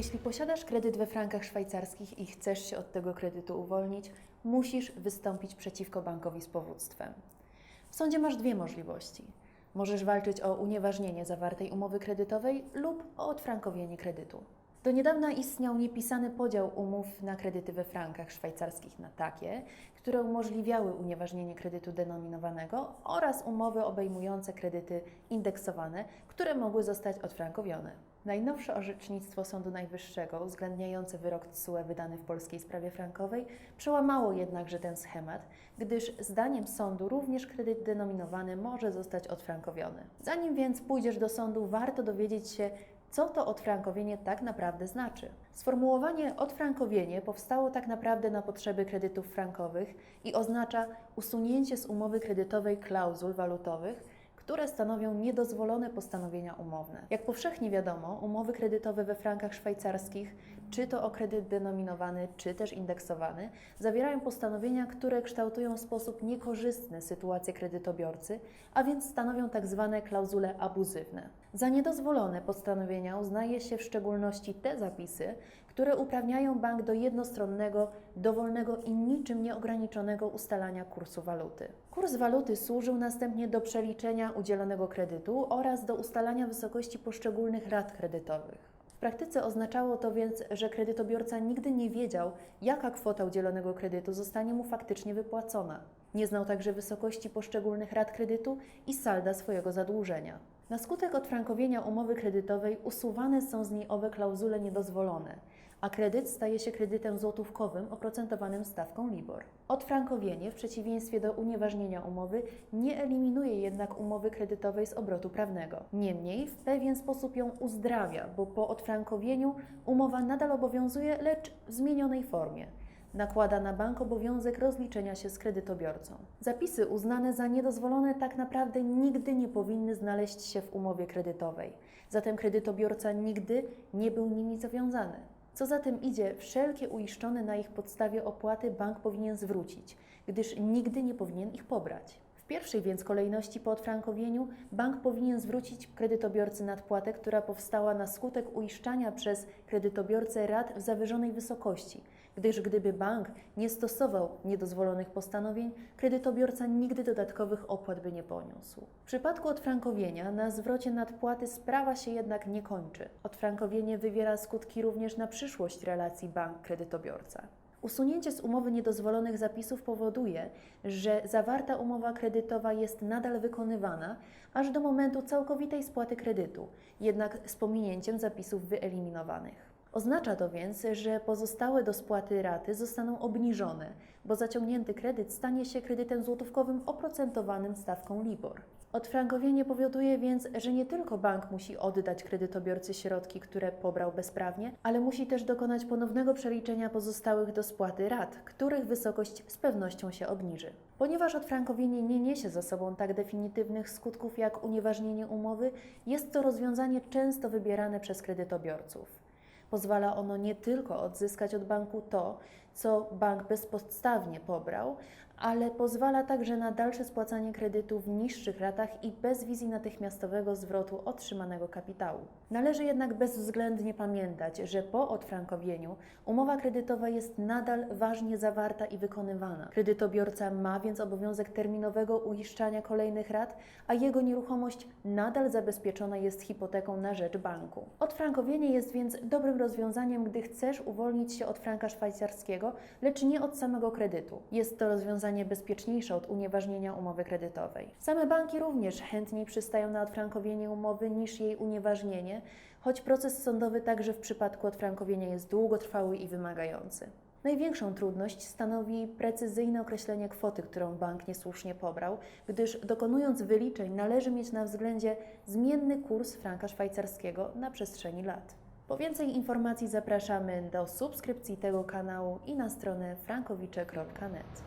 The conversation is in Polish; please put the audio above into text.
Jeśli posiadasz kredyt we frankach szwajcarskich i chcesz się od tego kredytu uwolnić, musisz wystąpić przeciwko bankowi z powództwem. W sądzie masz dwie możliwości. Możesz walczyć o unieważnienie zawartej umowy kredytowej lub o odfrankowienie kredytu. Do niedawna istniał niepisany podział umów na kredyty we frankach szwajcarskich na takie, które umożliwiały unieważnienie kredytu denominowanego oraz umowy obejmujące kredyty indeksowane, które mogły zostać odfrankowione. Najnowsze orzecznictwo Sądu Najwyższego, uwzględniające wyrok TSUE wydany w polskiej sprawie frankowej, przełamało jednakże ten schemat, gdyż zdaniem sądu również kredyt denominowany może zostać odfrankowiony. Zanim więc pójdziesz do sądu, warto dowiedzieć się, co to odfrankowienie tak naprawdę znaczy. Sformułowanie odfrankowienie powstało tak naprawdę na potrzeby kredytów frankowych i oznacza usunięcie z umowy kredytowej klauzul walutowych, które stanowią niedozwolone postanowienia umowne. Jak powszechnie wiadomo, umowy kredytowe we frankach szwajcarskich, czy to o kredyt denominowany, czy też indeksowany, zawierają postanowienia, które kształtują w sposób niekorzystny sytuację kredytobiorcy, a więc stanowią tak zwane klauzule abuzywne. Za niedozwolone postanowienia uznaje się w szczególności te zapisy, które uprawniają bank do jednostronnego, dowolnego i niczym nieograniczonego ustalania kursu waluty. Kurs waluty służył następnie do przeliczenia udzielonego kredytu oraz do ustalania wysokości poszczególnych rat kredytowych. Praktyce oznaczało to więc, że kredytobiorca nigdy nie wiedział, jaka kwota udzielonego kredytu zostanie mu faktycznie wypłacona. Nie znał także wysokości poszczególnych rat kredytu i salda swojego zadłużenia. Na skutek odfrankowienia umowy kredytowej usuwane są z niej owe klauzule niedozwolone, a kredyt staje się kredytem złotówkowym oprocentowanym stawką LIBOR. Odfrankowienie, w przeciwieństwie do unieważnienia umowy, nie eliminuje jednak umowy kredytowej z obrotu prawnego. Niemniej w pewien sposób ją uzdrawia, bo po odfrankowieniu umowa nadal obowiązuje, lecz w zmienionej formie nakłada na bank obowiązek rozliczenia się z kredytobiorcą. Zapisy uznane za niedozwolone tak naprawdę nigdy nie powinny znaleźć się w umowie kredytowej, zatem kredytobiorca nigdy nie był nimi zawiązany. Co za tym idzie, wszelkie uiszczone na ich podstawie opłaty bank powinien zwrócić, gdyż nigdy nie powinien ich pobrać. W pierwszej więc kolejności po odfrankowieniu bank powinien zwrócić kredytobiorcy nadpłatę, która powstała na skutek uiszczania przez kredytobiorcę rat w zawyżonej wysokości, gdyż gdyby bank nie stosował niedozwolonych postanowień, kredytobiorca nigdy dodatkowych opłat by nie poniósł. W przypadku odfrankowienia na zwrocie nadpłaty sprawa się jednak nie kończy. Odfrankowienie wywiera skutki również na przyszłość relacji bank-kredytobiorca. Usunięcie z umowy niedozwolonych zapisów powoduje, że zawarta umowa kredytowa jest nadal wykonywana aż do momentu całkowitej spłaty kredytu, jednak z pominięciem zapisów wyeliminowanych. Oznacza to więc, że pozostałe do spłaty raty zostaną obniżone, bo zaciągnięty kredyt stanie się kredytem złotówkowym oprocentowanym stawką LIBOR. Odfrankowienie powoduje więc, że nie tylko bank musi oddać kredytobiorcy środki, które pobrał bezprawnie, ale musi też dokonać ponownego przeliczenia pozostałych do spłaty rat, których wysokość z pewnością się obniży. Ponieważ odfrankowienie nie niesie za sobą tak definitywnych skutków jak unieważnienie umowy, jest to rozwiązanie często wybierane przez kredytobiorców. Pozwala ono nie tylko odzyskać od banku to, co bank bezpodstawnie pobrał, ale pozwala także na dalsze spłacanie kredytu w niższych ratach i bez wizji natychmiastowego zwrotu otrzymanego kapitału. Należy jednak bezwzględnie pamiętać, że po odfrankowieniu umowa kredytowa jest nadal ważnie zawarta i wykonywana. Kredytobiorca ma więc obowiązek terminowego uiszczania kolejnych rat, a jego nieruchomość nadal zabezpieczona jest hipoteką na rzecz banku. Odfrankowienie jest więc dobrym rozwiązaniem, gdy chcesz uwolnić się od franka szwajcarskiego, lecz nie od samego kredytu. Jest to rozwiązanie bezpieczniejsze od unieważnienia umowy kredytowej. Same banki również chętniej przystają na odfrankowienie umowy niż jej unieważnienie, choć proces sądowy także w przypadku odfrankowienia jest długotrwały i wymagający. Największą trudność stanowi precyzyjne określenie kwoty, którą bank niesłusznie pobrał, gdyż dokonując wyliczeń należy mieć na względzie zmienny kurs franka szwajcarskiego na przestrzeni lat. Po więcej informacji zapraszamy do subskrypcji tego kanału i na stronę frankowicze.net.